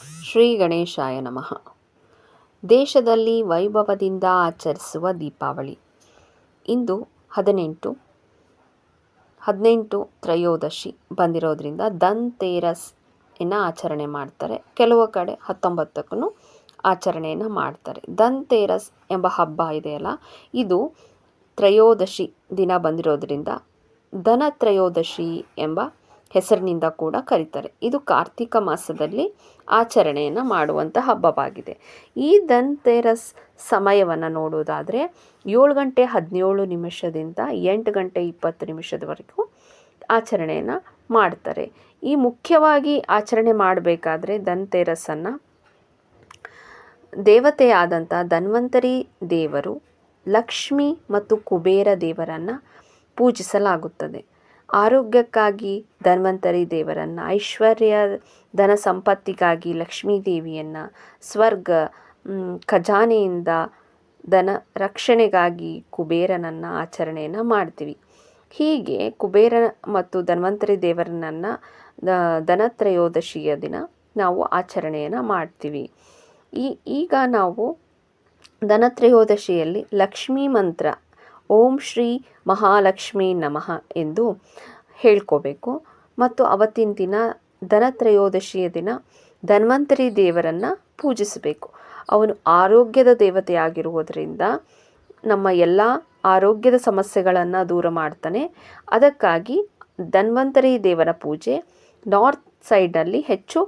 ಶ್ರೀ ಗಣೇಶಾಯ ನಮಃ. ದೇಶದಲ್ಲಿ ವೈಭವದಿಂದ ಆಚರಿಸುವ ದೀಪಾವಳಿ. ಇಂದು ಹದಿನೆಂಟು ಹದಿನೆಂಟು ತ್ರಯೋದಶಿ ಬಂದಿರೋದ್ರಿಂದ ದಂತೇರಸ್ ಇನ್ನು ಆಚರಣೆ ಮಾಡ್ತಾರೆ. ಕೆಲವು ಕಡೆ ಹತ್ತೊಂಬತ್ತಕ್ಕೂ ಆಚರಣೆಯನ್ನು ಮಾಡ್ತಾರೆ. ದಂತೇರಸ್ ಎಂಬ ಹಬ್ಬ ಇದೆಯಲ್ಲ, ಇದು ತ್ರಯೋದಶಿ ದಿನ ಬಂದಿರೋದ್ರಿಂದ ಧನತ್ರಯೋದಶಿ ಎಂಬ ಹೆಸರಿನಿಂದ ಕೂಡ ಕರೀತಾರೆ. ಇದು ಕಾರ್ತಿಕ ಮಾಸದಲ್ಲಿ ಆಚರಣೆಯನ್ನು ಮಾಡುವಂಥ ಹಬ್ಬವಾಗಿದೆ. ಈ ದಂತೆರಸ್ ಸಮಯವನ್ನು ನೋಡೋದಾದರೆ ಏಳು ಗಂಟೆ ಹದಿನೇಳು ನಿಮಿಷದಿಂದ ಎಂಟು ಗಂಟೆ ಇಪ್ಪತ್ತು ನಿಮಿಷದವರೆಗೂ ಆಚರಣೆಯನ್ನು ಮಾಡ್ತಾರೆ. ಈ ಮುಖ್ಯವಾಗಿ ಆಚರಣೆ ಮಾಡಬೇಕಾದ್ರೆ ಧನ್ತೇರಸ್ಸನ್ನು ದೇವತೆಯಾದಂಥ ಧನ್ವಂತರಿ ದೇವರು, ಲಕ್ಷ್ಮಿ ಮತ್ತು ಕುಬೇರ ದೇವರನ್ನು ಪೂಜಿಸಲಾಗುತ್ತದೆ. ಆರೋಗ್ಯಕ್ಕಾಗಿ ಧನ್ವಂತರಿ ದೇವರನ್ನು, ಐಶ್ವರ್ಯ ಧನ ಸಂಪತ್ತಿಗಾಗಿ ಲಕ್ಷ್ಮೀ ದೇವಿಯನ್ನು, ಸ್ವರ್ಗ ಖಜಾನೆಯಿಂದ ಧನ ರಕ್ಷಣೆಗಾಗಿ ಕುಬೇರನನ್ನು ಆಚರಣೆಯನ್ನು ಮಾಡ್ತೀವಿ. ಹೀಗೆ ಕುಬೇರ ಮತ್ತು ಧನ್ವಂತರಿ ದೇವರನ್ನು ಧನತ್ರಯೋದಶಿಯ ದಿನ ನಾವು ಆಚರಣೆಯನ್ನು ಮಾಡ್ತೀವಿ. ಈ, ಈಗ ನಾವು ಧನತ್ರಯೋದಶಿಯಲ್ಲಿ ಲಕ್ಷ್ಮೀ ಮಂತ್ರ ಓಂ ಶ್ರೀ ಮಹಾಲಕ್ಷ್ಮೀ ನಮಃ ಎಂದು ಹೇಳ್ಕೋಬೇಕು. ಮತ್ತು ಅವತ್ತಿನ ದಿನ ಧನತ್ರಯೋದಶಿಯ ದಿನ ಧನ್ವಂತರಿ ದೇವರನ್ನು ಪೂಜಿಸಬೇಕು. ಅವನು ಆರೋಗ್ಯದ ದೇವತೆಯಾಗಿರುವುದರಿಂದ ನಮ್ಮ ಎಲ್ಲ ಆರೋಗ್ಯದ ಸಮಸ್ಯೆಗಳನ್ನು ದೂರ ಮಾಡ್ತಾನೆ. ಅದಕ್ಕಾಗಿ ಧನ್ವಂತರಿ ದೇವರ ಪೂಜೆ ನಾರ್ತ್ ಸೈಡಲ್ಲಿ ಹೆಚ್ಚು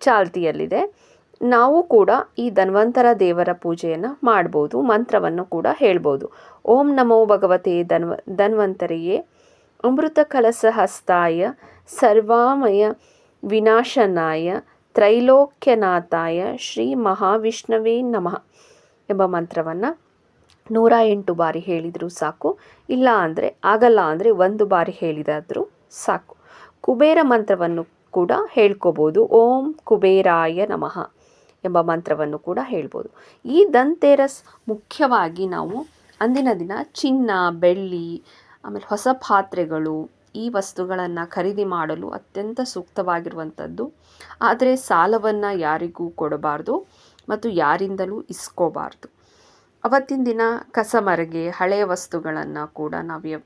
ಚಾಲ್ತಿಯಲ್ಲಿದೆ. ನಾವು ಕೂಡ ಈ ಧನ್ವಂತರ ದೇವರ ಪೂಜೆಯನ್ನು ಮಾಡ್ಬೋದು, ಮಂತ್ರವನ್ನು ಕೂಡ ಹೇಳ್ಬೋದು. ಓಂ ನಮೋ ಭಗವತೆ ಧನ್ವ, ಧನ್ವಂತರಿಯೇ. ಅಮೃತ ಕಲಸ ಹಸ್ತಾಯ ಸರ್ವಾಮಯ ವಿನಾಶನಾಯ, ತ್ರೈಲೋಕ್ಯನಾಥಾಯ, ಶ್ರೀ ಮಹಾವಿಷ್ಣುವೇ ನಮಃ ಎಂಬ ಮಂತ್ರವನ್ನು ನೂರ ಎಂಟು ಬಾರಿ ಹೇಳಿದರೂ ಸಾಕು, ಇಲ್ಲ ಅಂದರೆ ಆಗಲ್ಲ ಅಂದರೆ ಒಂದು ಬಾರಿ ಹೇಳಿದಾದರೂ ಸಾಕು. ಕುಬೇರ ಮಂತ್ರವನ್ನು ಕೂಡ ಹೇಳ್ಕೋಬೋದು. ಓಂ ಕುಬೇರಾಯ ನಮಃ. ಎಂಬ ಮಂತ್ರವನ್ನು ಕೂಡ ಹೇಳ್ಬೋದು. ಈ ದಂತೆರಸ್ ಮುಖ್ಯವಾಗಿ ನಾವು ಅಂದಿನ ದಿನ ಚಿನ್ನ, ಬೆಳ್ಳಿ, ಆಮೇಲೆ ಹೊಸ ಪಾತ್ರೆಗಳು ಈ ವಸ್ತುಗಳನ್ನು ಖರೀದಿ ಮಾಡಲು ಅತ್ಯಂತ ಸೂಕ್ತವಾಗಿರುವಂಥದ್ದು. ಆದರೆ ಸಾಲವನ್ನು ಯಾರಿಗೂ ಕೊಡಬಾರ್ದು ಮತ್ತು ಯಾರಿಂದಲೂ ಇಸ್ಕೋಬಾರ್ದು. ಅವತ್ತಿನ ದಿನ ಕಸಮರಗೆ ಹಳೆಯ ವಸ್ತುಗಳನ್ನು ಕೂಡ ನಾವು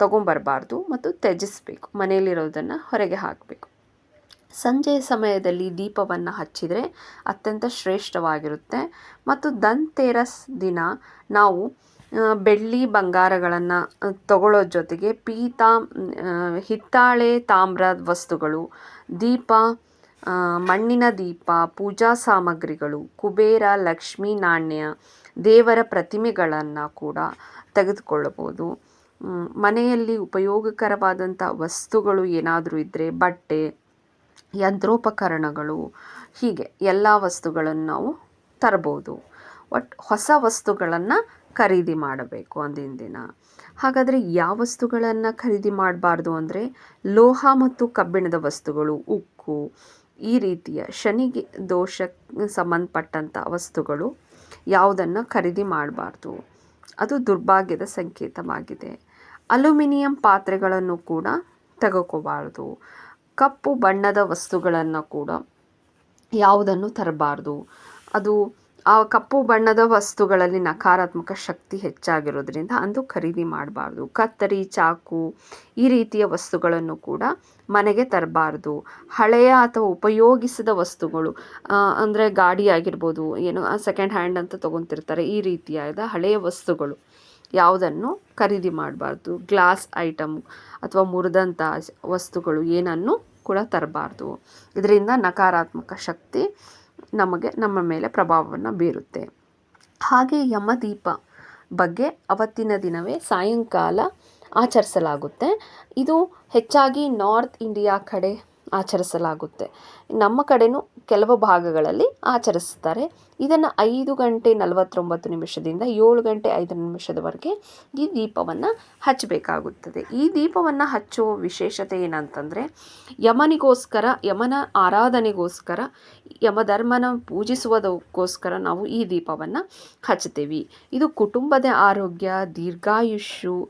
ತಗೊಂಬರಬಾರ್ದು ಮತ್ತು ತ್ಯಜಿಸಬೇಕು. ಮನೆಯಲ್ಲಿರೋದನ್ನು ಹೊರಗೆ ಹಾಕಬೇಕು. ಸಂಜೆಯ ಸಮಯದಲ್ಲಿ ದೀಪವನ್ನು ಹಚ್ಚಿದರೆ ಅತ್ಯಂತ ಶ್ರೇಷ್ಠವಾಗಿರುತ್ತೆ. ಮತ್ತು ದಂತೇರಸ್ ದಿನ ನಾವು ಬೆಳ್ಳಿ ಬಂಗಾರಗಳನ್ನು ತಗೊಳ್ಳೋ ಜೊತೆಗೆ ಪೀತಾ ಹಿತ್ತಾಳೆ ತಾಮ್ರದ ವಸ್ತುಗಳು, ದೀಪ ಮಣ್ಣಿನ ದೀಪ, ಪೂಜಾ ಸಾಮಗ್ರಿಗಳು, ಕುಬೇರ, ಲಕ್ಷ್ಮೀ ನಾಣ್ಯ, ದೇವರ ಪ್ರತಿಮೆಗಳನ್ನು ಕೂಡ ತೆಗೆದುಕೊಳ್ಳಬಹುದು. ಮನೆಯಲ್ಲಿ ಉಪಯೋಗಕರವಾದಂಥ ವಸ್ತುಗಳು ಏನಾದರೂ ಇದ್ದರೆ ಬಟ್ಟೆ ಯಂತ್ರೋಪಕರಣಗಳು, ಹೀಗೆ ಎಲ್ಲ ವಸ್ತುಗಳನ್ನು ನಾವು ತರ್ಬೋದು ಒಟ್ಟು ಹೊಸ ವಸ್ತುಗಳನ್ನು ಖರೀದಿ ಮಾಡಬೇಕು ಅಂದಿನ ದಿನ. ಹಾಗಾದರೆ ಯಾವ ವಸ್ತುಗಳನ್ನು ಖರೀದಿ ಮಾಡಬಾರ್ದು ಅಂದರೆ ಲೋಹ ಮತ್ತು ಕಬ್ಬಿಣದ ವಸ್ತುಗಳು, ಉಕ್ಕು, ಈ ರೀತಿಯ ಶನಿಗೆ ದೋಷಕ್ಕೆ ಸಂಬಂಧಪಟ್ಟಂಥ ವಸ್ತುಗಳು ಯಾವುದನ್ನು ಖರೀದಿ ಮಾಡಬಾರ್ದು. ಅದು ದುರ್ಭಾಗ್ಯದ ಸಂಕೇತವಾಗಿದೆ. ಅಲ್ಯೂಮಿನಿಯಂ ಪಾತ್ರೆಗಳನ್ನು ಕೂಡ ತೆಗೆದುಕೋಬಾರ್ದು ಕಪ್ಪು ಬಣ್ಣದ ವಸ್ತುಗಳನ್ನು ಕೂಡ ಯಾವುದನ್ನು ತರಬಾರ್ದು. ಅದು ಆ ಕಪ್ಪು ಬಣ್ಣದ ವಸ್ತುಗಳಲ್ಲಿ ನಕಾರಾತ್ಮಕ ಶಕ್ತಿ ಹೆಚ್ಚಾಗಿರೋದ್ರಿಂದ ಅಂದು ಖರೀದಿ ಮಾಡಬಾರ್ದು. ಕತ್ತರಿ, ಚಾಕು ಈ ರೀತಿಯ ವಸ್ತುಗಳನ್ನು ಕೂಡ ಮನೆಗೆ ತರಬಾರ್ದು. ಹಳೆಯ ಅಥವಾ ಉಪಯೋಗಿಸಿದ ವಸ್ತುಗಳು ಅಂದರೆ ಗಾಡಿ ಆಗಿರ್ಬೋದು, ಏನು ಸೆಕೆಂಡ್ ಹ್ಯಾಂಡ್ ಅಂತ ತೊಗೊತಿರ್ತಾರೆ ಈ ರೀತಿಯಾದ ಹಳೆಯ ವಸ್ತುಗಳು. ಯಾವುದನ್ನು ಖರೀದಿ ಮಾಡಬಾರ್ದು? ಗ್ಲಾಸ್ ಐಟಮ್ ಅಥವಾ ಮುರಿದಂಥ ವಸ್ತುಗಳು ಏನನ್ನು ಕೂಡ ತರಬಾರ್ದು. ಇದರಿಂದ ನಕಾರಾತ್ಮಕ ಶಕ್ತಿ ನಮಗೆ ನಮ್ಮ ಮೇಲೆ ಪ್ರಭಾವವನ್ನು ಬೀರುತ್ತೆ. ಹಾಗೆ ಯಮದೀಪ ಬಗ್ಗೆ ಅವತ್ತಿನ ದಿನವೇ ಸಾಯಂಕಾಲ ಆಚರಿಸಲಾಗುತ್ತೆ. ಇದು ಹೆಚ್ಚಾಗಿ ನಾರ್ತ್ ಇಂಡಿಯಾ ಕಡೆ ಆಚರಿಸಲಾಗುತ್ತೆ. ನಮ್ಮ ಕಡೆಯೂ ಕೆಲವು ಭಾಗಗಳಲ್ಲಿ ಆಚರಿಸ್ತಾರೆ. ಇದನ್ನು ಐದು ಗಂಟೆ ನಲವತ್ತೊಂಬತ್ತು ನಿಮಿಷದಿಂದ ಏಳು ಗಂಟೆ ಐದು ನಿಮಿಷದವರೆಗೆ ಈ ದೀಪವನ್ನು ಹಚ್ಚಬೇಕಾಗುತ್ತದೆ. ಈ ದೀಪವನ್ನು ಹಚ್ಚುವ ವಿಶೇಷತೆ ಏನಂತಂದರೆ, ಯಮನಿಗೋಸ್ಕರ, ಯಮನ ಆರಾಧನೆಗೋಸ್ಕರ, ಯಮಧರ್ಮನ ಪೂಜಿಸುವುದಕ್ಕೋಸ್ಕರ ನಾವು ಈ ದೀಪವನ್ನು ಹಚ್ಚುತ್ತೇವೆ. ಇದು ಕುಟುಂಬದ ಆರೋಗ್ಯ, ದೀರ್ಘಾಯುಷ್ಯು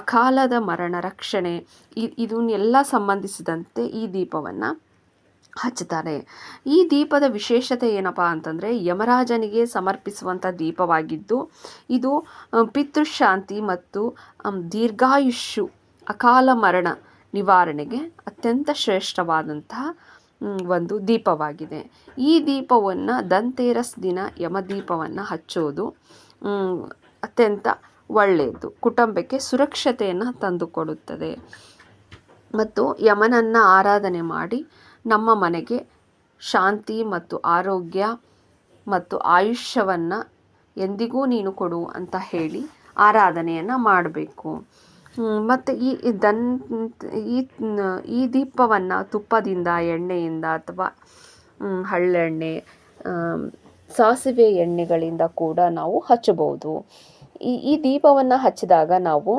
ಅಕಾಲದ ಮರಣ ರಕ್ಷಣೆ ಇದನ್ನೆಲ್ಲ ಸಂಬಂಧಿಸಿದಂತೆ ಈ ದೀಪವನ್ನು ಹಚ್ತಾರೆ ಈ ದೀಪದ ವಿಶೇಷತೆ ಏನಪ್ಪ ಅಂತಂದರೆ, ಯಮರಾಜನಿಗೆ ಸಮರ್ಪಿಸುವಂಥ ದೀಪವಾಗಿದ್ದು, ಇದು ಪಿತೃಶಾಂತಿ ಮತ್ತು ದೀರ್ಘಾಯುಷ್ಯು, ಅಕಾಲ ಮರಣ ನಿವಾರಣೆಗೆ ಅತ್ಯಂತ ಶ್ರೇಷ್ಠವಾದಂತಹ ಒಂದು ದೀಪವಾಗಿದೆ. ಈ ದೀಪವನ್ನು ದಂತೇರಸ್ ದಿನ ಯಮದೀಪವನ್ನು ಹಚ್ಚೋದು ಅತ್ಯಂತ ಒಳ್ಳೆಯದು ಕುಟುಂಬಕ್ಕೆ ಸುರಕ್ಷತೆಯನ್ನು ತಂದುಕೊಡುತ್ತದೆ. ಮತ್ತು ಯಮನನ್ನು ಆರಾಧನೆ ಮಾಡಿ ನಮ್ಮ ಮನೆಗೆ ಶಾಂತಿ ಮತ್ತು ಆರೋಗ್ಯ ಮತ್ತು ಆಯುಷ್ಯವನ್ನು ಎಂದಿಗೂ ನೀನು ಕೊಡು ಅಂತ ಹೇಳಿ ಆರಾಧನೆಯನ್ನು ಮಾಡಬೇಕು. ಮತ್ತು ಈ ದನ್, ಈ ಈ ದೀಪವನ್ನು ತುಪ್ಪದಿಂದ, ಎಣ್ಣೆಯಿಂದ ಅಥವಾ ಹಳ್ಳೆಣ್ಣೆ ಸಾಸಿವೆ ಎಣ್ಣೆಗಳಿಂದ ಕೂಡ ನಾವು ಹಚ್ಚಬಹುದು. ಈ ಈ ದೀಪವನ್ನು ಹಚ್ಚಿದಾಗ ನಾವು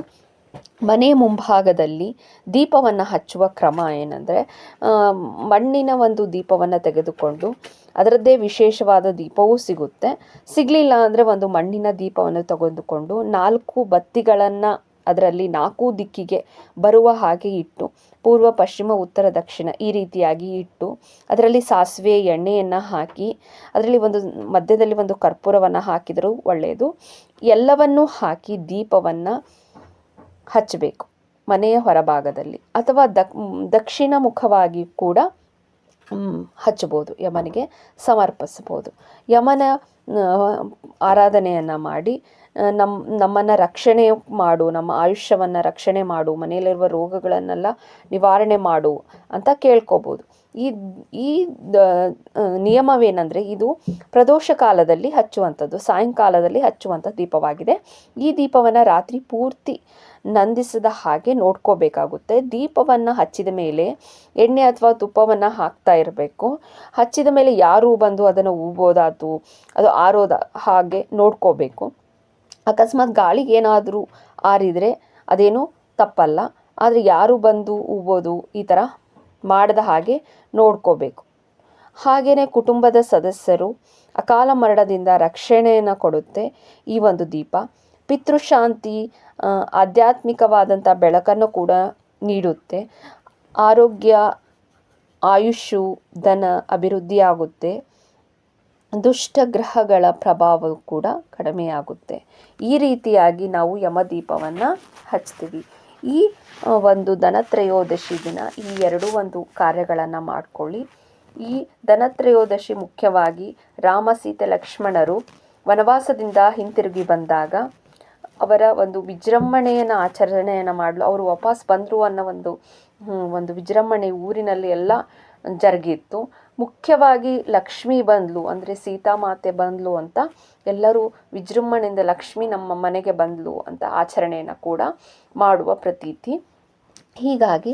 ಮನೆ ಮುಂಭಾಗದಲ್ಲಿ ದೀಪವನ್ನು ಹಚ್ಚುವ ಕ್ರಮ ಏನಂದರೆ ಮಣ್ಣಿನ ಒಂದು ದೀಪವನ್ನು ತೆಗೆದುಕೊಂಡು ಅದರದ್ದೇ ವಿಶೇಷವಾದ ದೀಪವೂ ಸಿಗುತ್ತೆ. ಸಿಗಲಿಲ್ಲ ಅಂದರೆ ಒಂದು ಮಣ್ಣಿನ ದೀಪವನ್ನು ತೆಗೆದುಕೊಂಡು ನಾಲ್ಕು ಬತ್ತಿಗಳನ್ನು ಅದರಲ್ಲಿ ನಾಲ್ಕು ದಿಕ್ಕಿಗೆ ಬರುವ ಹಾಗೆ ಇಟ್ಟು, ಪೂರ್ವ, ಪಶ್ಚಿಮ, ಉತ್ತರ, ದಕ್ಷಿಣ ಈ ರೀತಿಯಾಗಿ ಇಟ್ಟು, ಅದರಲ್ಲಿ ಸಾಸಿವೆ ಎಣ್ಣೆಯನ್ನು ಹಾಕಿ, ಅದರಲ್ಲಿ ಒಂದು ಮಧ್ಯದಲ್ಲಿ ಒಂದು ಕರ್ಪೂರವನ್ನು ಹಾಕಿದರೂ ಒಳ್ಳೆಯದು. ಎಲ್ಲವನ್ನೂ ಹಾಕಿ ದೀಪವನ್ನು ಹಚ್ಚಬೇಕು ಮನೆಯ ಹೊರಭಾಗದಲ್ಲಿ. ಅಥವಾ ದಕ್, ದಕ್ಷಿಣ ಮುಖವಾಗಿ ಕೂಡ ಹಚ್ಚಬೋದು, ಯಮನಿಗೆ ಸಮರ್ಪಿಸ್ಬೋದು ಯಮನ ಆರಾಧನೆಯನ್ನು ಮಾಡಿ ನಮ್ಮ ನಮ್ಮನ್ನು ರಕ್ಷಣೆ ಮಾಡು, ನಮ್ಮ ಆಯುಷ್ಯವನ್ನು ರಕ್ಷಣೆ ಮಾಡು, ಮನೆಯಲ್ಲಿರುವ ರೋಗಗಳನ್ನೆಲ್ಲ ನಿವಾರಣೆ ಮಾಡು ಅಂತ ಕೇಳ್ಕೋಬೋದು. ಈ ಈ ನಿಯಮವೇನೆಂದರೆ ಇದು ಪ್ರದೋಷ ಕಾಲದಲ್ಲಿ ಹಚ್ಚುವಂಥದ್ದು, ಸಾಯಂಕಾಲದಲ್ಲಿ ಹಚ್ಚುವಂಥ ದೀಪವಾಗಿದೆ. ಈ ದೀಪವನ್ನು ರಾತ್ರಿ ಪೂರ್ತಿ ನಂದಿಸದ ಹಾಗೆ ನೋಡ್ಕೋಬೇಕಾಗುತ್ತೆ. ದೀಪವನ್ನು ಹಚ್ಚಿದ ಮೇಲೆ ಎಣ್ಣೆ ಅಥವಾ ತುಪ್ಪವನ್ನು ಹಾಕ್ತಾ ಇರಬೇಕು. ಹಚ್ಚಿದ ಮೇಲೆ ಯಾರು ಬಂದು ಅದನ್ನು ಊಬೋದಾತು ಅದು ಆರೋದ ಹಾಗೆ ನೋಡ್ಕೋಬೇಕು. ಅಕಸ್ಮಾತ್ ಗಾಳಿಗೆ ಏನಾದರೂ ಆರಿದರೆ ಅದೇನು ತಪ್ಪಲ್ಲ. ಆದರೆ ಯಾರು ಬಂದು ಊಬೋದು ಈ ಥರ ಮಾಡದ ಹಾಗೆ ನೋಡ್ಕೋಬೇಕು. ಹಾಗೆಯೇ ಕುಟುಂಬದ ಸದಸ್ಯರು ಅಕಾಲ ಮರಣದಿಂದ ರಕ್ಷಣೆಯನ್ನು ಕೊಡುತ್ತೆ ಈ ಒಂದು ದೀಪ. ಪಿತೃಶಾಂತಿ ಆಧ್ಯಾತ್ಮಿಕವಾದಂಥ ಬೆಳಕನ್ನು ಕೂಡ ನೀಡುತ್ತೆ. ಆರೋಗ್ಯ ಆಯುಷು ಧನ ಅಭಿವೃದ್ಧಿಯಾಗುತ್ತೆ. ದುಷ್ಟ ಗ್ರಹಗಳ ಪ್ರಭಾವ ಕೂಡ ಕಡಿಮೆಯಾಗುತ್ತೆ. ಈ ರೀತಿಯಾಗಿ ನಾವು ಯಮದೀಪವನ್ನು ಹಚ್ತೀವಿ. ಈ ಒಂದು ಧನತ್ರಯೋದಶಿ ದಿನ ಈ ಎರಡೂ ಒಂದು ಕಾರ್ಯಗಳನ್ನು ಮಾಡಿಕೊಳ್ಳಿ. ಈ ಧನತ್ರಯೋದಶಿ ಮುಖ್ಯವಾಗಿ ರಾಮ, ಸೀತೆ, ಲಕ್ಷ್ಮಣರು ವನವಾಸದಿಂದ ಹಿಂತಿರುಗಿ ಬಂದಾಗ ಅವರ ಒಂದು ವಿಜೃಂಭಣೆಯನ್ನು, ಆಚರಣೆಯನ್ನು ಮಾಡಲು, ಅವರು ವಾಪಸ್ ಬಂದರು ಅನ್ನೋ ಒಂದು ಒಂದು ವಿಜೃಂಭಣೆ ಊರಿನಲ್ಲಿ ಎಲ್ಲ ಜರುಗಿತ್ತು. ಮುಖ್ಯವಾಗಿ ಲಕ್ಷ್ಮಿ ಬಂದ್ಲು, ಅಂದರೆ ಸೀತಾಮಾತೆ ಬಂದ್ಲು ಅಂತ ಎಲ್ಲರೂ ವಿಜೃಂಭಣೆಯಿಂದ ಲಕ್ಷ್ಮಿ ನಮ್ಮ ಮನೆಗೆ ಬಂದ್ಲು ಅಂತ ಆಚರಣೆಯನ್ನು ಕೂಡ ಮಾಡುವ ಪ್ರತೀತಿ. ಹೀಗಾಗಿ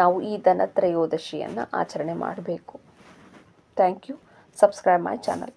ನಾವು ಈ ಧನತ್ರಯೋದಶಿಯನ್ನು ಆಚರಣೆ ಮಾಡಬೇಕು. Thank you. Subscribe my channel.